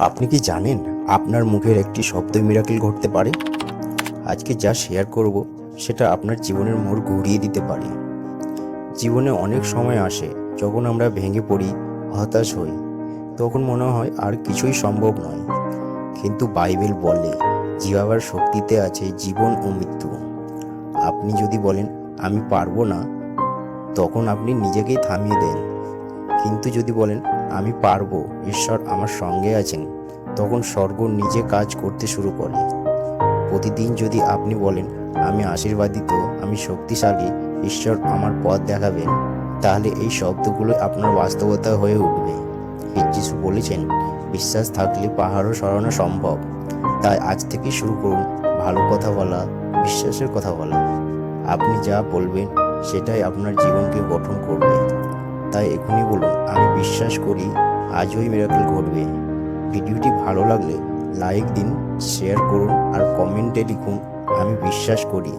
আপনি কি জানেন আপনার মুখের একটি শব্দ মিরাকেল ঘটতে পারে? আজকে যা শেয়ার করব, সেটা আপনার জীবনের মোড় ঘুরিয়ে দিতে পারে। জীবনে অনেক সময় আসে, যখন আমরা ভেঙে পড়ি, হতাশ হই। তখন মনে হয় আর কিছুই সম্ভব নয়। কিন্তু বাইবেল বলে জিভাবার শক্তিতে আছে জীবন ও মৃত্যু। আপনি যদি বলেন, আমি পারব না, তখন আপনি নিজেকেই থামিয়ে দেন। কিন্তু যদি বলেন আমি পারব, ঈশ্বর আমার সঙ্গে আছেন। তখন স্বর্গ নিজে কাজ করতে শুরু করে। প্রতিদিন যদি আপনি বলেন, আমি আশীর্বাদিত, আমি শক্তিশালী, ঈশ্বর আমার পথ দেখাবেন, তাহলে এই শব্দগুলো আপনার বাস্তবতা হয়ে উঠবে। যিশু বলেছেন, বিশ্বাস থাকলে পাহাড়ও সরানো সম্ভব। তাই আজ থেকে শুরু করুন, ভালো কথা বলা, বিশ্বাসের কথা বলা। আপনি যা বলবেন, সেটাই আপনার জীবনকে গঠন করবে। তাই এখনই বলুন, আমি বিশ্বাস করি আজই মিরাকেল ঘটবে। ভিডিওটি ভালো লাগলে লাইক দিন শেয়ার করুন আর কমেন্টে লিখুন, আমি বিশ্বাস করি।